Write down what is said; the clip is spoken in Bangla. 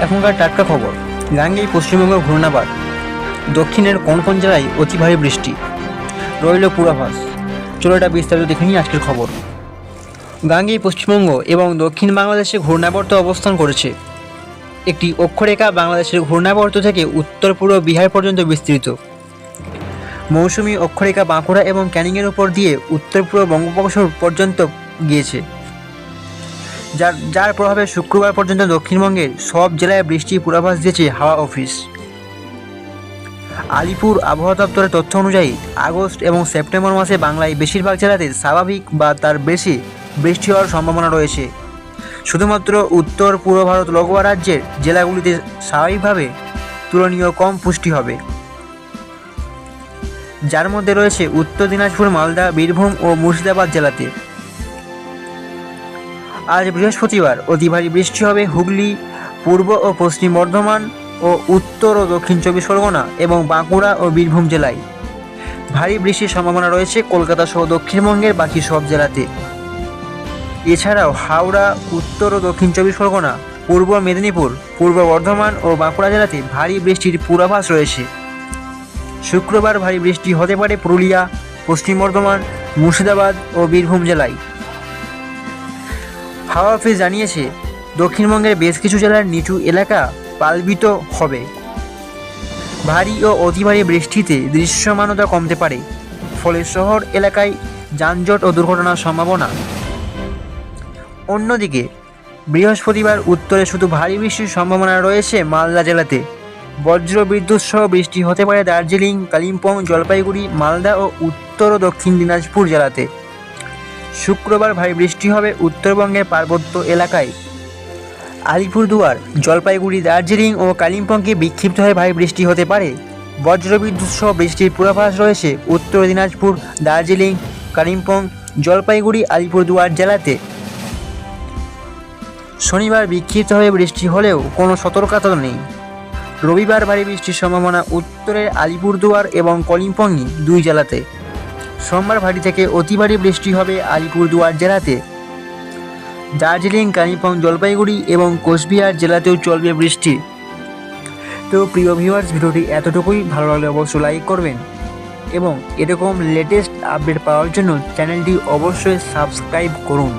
এখনকার টাটকা খবর। গাঙ্গেই পশ্চিমবঙ্গ ঘূর্ণাবাদ। দক্ষিণের কোন কোন জেলায় অতি ভারী বৃষ্টি? রইল পূর্বাভাস। চলো এটা বিস্তারিত দেখে নিই আজকের খবর। গাঙ্গেই পশ্চিমবঙ্গ এবং দক্ষিণ বাংলাদেশে ঘূর্ণাবর্ত অবস্থান করেছে। একটি অক্ষরেখা বাংলাদেশের ঘূর্ণাবর্ত থেকে উত্তর পূর্ব বিহার পর্যন্ত বিস্তৃত। মৌসুমী অক্ষরেখা বাঁকুড়া এবং ক্যানিংয়ের উপর দিয়ে উত্তর পূর্ব বঙ্গোপসাগর পর্যন্ত গিয়েছে। যার যার প্রভাবে শুক্রবার পর্যন্ত দক্ষিণবঙ্গের সব জেলায় বৃষ্টির পূর্বাভাস দিয়েছে হাওয়া অফিস। আলিপুর আবহাওয়া দপ্তরের তথ্য অনুযায়ী, আগস্ট এবং সেপ্টেম্বর মাসে বাংলায় বেশিরভাগ জেলাতে স্বাভাবিক বা তার বেশি বৃষ্টি হওয়ার সম্ভাবনা রয়েছে। শুধুমাত্র উত্তর, পূর্ব ভারত লগোয়া রাজ্যের জেলাগুলিতে স্বাভাবিকভাবে তুলনীয় কম পুষ্টি হবে। যার মধ্যে রয়েছে উত্তর দিনাজপুর, মালদা, বীরভূম ও মুর্শিদাবাদ জেলাতে। আজ বৃহস্পতিবার অতি ভারী বৃষ্টি হবে হুগলি, পূর্ব ও পশ্চিম বর্ধমান ও উত্তর ও দক্ষিণ চব্বিশ পরগনা এবং বাঁকুড়া ও বীরভূম জেলায়। ভারী বৃষ্টির সম্ভাবনা রয়েছে কলকাতা সহ দক্ষিণবঙ্গের বাকি সব জেলাতে। এছাড়াও হাওড়া, উত্তর ও দক্ষিণ চব্বিশ পরগনা, পূর্ব মেদিনীপুর, পূর্ব বর্ধমান ও বাঁকুড়া জেলাতে ভারী বৃষ্টির পূর্বাভাস রয়েছে। শুক্রবার ভারী বৃষ্টি হতে পারে পুরুলিয়া, পশ্চিম বর্ধমান, মুর্শিদাবাদ ও বীরভূম জেলায়। হাওয়া অফিস জানিয়েছে, দক্ষিণবঙ্গের বেশ কিছু জেলার নিচু এলাকা পালবিত হবে। ভারী ও অতি ভারী বৃষ্টিতে দৃশ্যমানতা কমতে পারে, ফলে শহর এলাকায় যানজট ও দুর্ঘটনার সম্ভাবনা। অন্যদিকে, বৃহস্পতিবার উত্তরে শুধু ভারী বৃষ্টির সম্ভাবনা রয়েছে মালদা জেলাতে। বজ্র বিদ্যুৎ সহ বৃষ্টি হতে পারে দার্জিলিং, কালিম্পং, জলপাইগুড়ি, মালদা ও উত্তর ও দক্ষিণ দিনাজপুর জেলাতে। শুক্রবার ভারী বৃষ্টি হবে উত্তরবঙ্গের পার্বত্য এলাকায়। আলিপুরদুয়ার, জলপাইগুড়ি, দার্জিলিং ও কালিম্পংকে বিক্ষিপ্ত হয়ে ভারী বৃষ্টি হতে পারে। বজ্রবিদ্যুৎ সহ বৃষ্টির পূর্বাভাস রয়েছে উত্তর দিনাজপুর, দার্জিলিং, কালিম্পং, জলপাইগুড়ি, আলিপুরদুয়ার জেলাতে। শনিবার বিক্ষিপ্ত হয়ে বৃষ্টি হলেও কোনো সতর্কতা নেই। রবিবার ভারী বৃষ্টির সম্ভাবনা উত্তরের আলিপুরদুয়ার এবং কলিম্পংই দুই জেলাতে। সোমবার ভারী থেকে অতি ভারী বৃষ্টি হবে আলিপুরদুয়ার জেলাতে। দার্জিলিং কালিম্পং জলপাইগুড়ি এবং কোচবিহার জেলাতেও চলবে বৃষ্টি। তো প্রিয় ভিউয়ার্স ভিডিওটি এতটুকুই। ভালো লাগলে অবশ্যই লাইক করবেন এবং এরকম লেটেস্ট আপডেট পাওয়ার জন্য চ্যানেলটি অবশ্যই সাবস্ক্রাইব করুন।